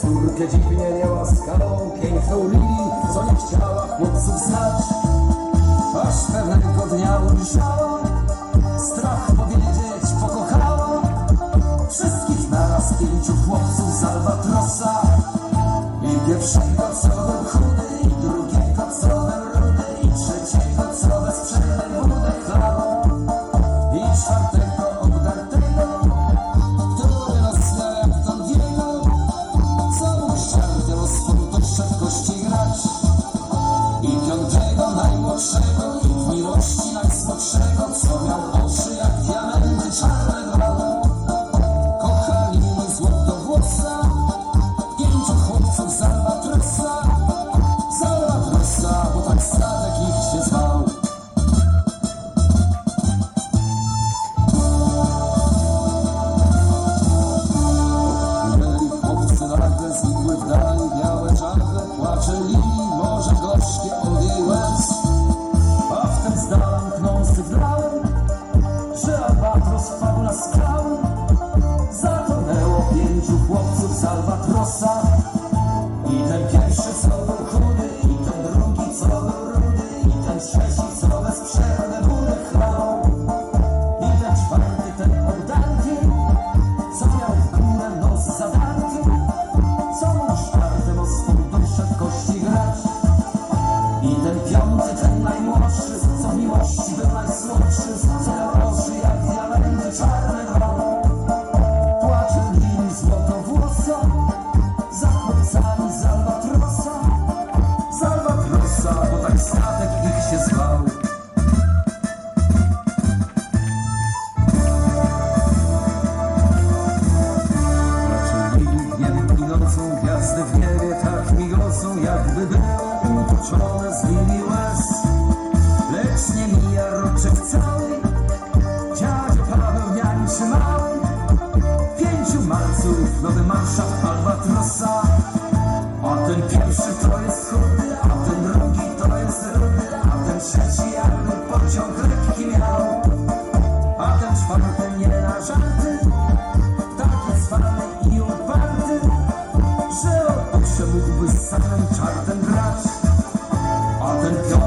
Córkę dziwnie niełaskawą, piękną Lili, co nie chciała chłopców znać. Aż pewnego dnia ujrzała, strach powiedzieć pokochała. Wszystkich naraz pięciu chłopców z Albatrosa. I pierwszego albatrosa. I ten pierwszy co był chudy, i ten drugi co był rudy, i ten trzeci co bez przerwy budę chlał. I ten czwarty ten oddarty, co miał w górę nos co mógł czwartym o swą duszę kości grać. I ten piąty, ten najmłodszy, co miłości był najsłodszy, co było utoczone z nimi łez. Lecz nie mija roczek cały, dziadzio Paweł niańczy mały. Pięciu malców, nowy marszał Albatrosa. A ten pierwszy to jest chudy, a ten drugi to jest rudy, a ten trzeci jakby pociąg lekki miał. A ten czwarty nie na żarty, taki zwany i uparty, że on mógłby z samym would go.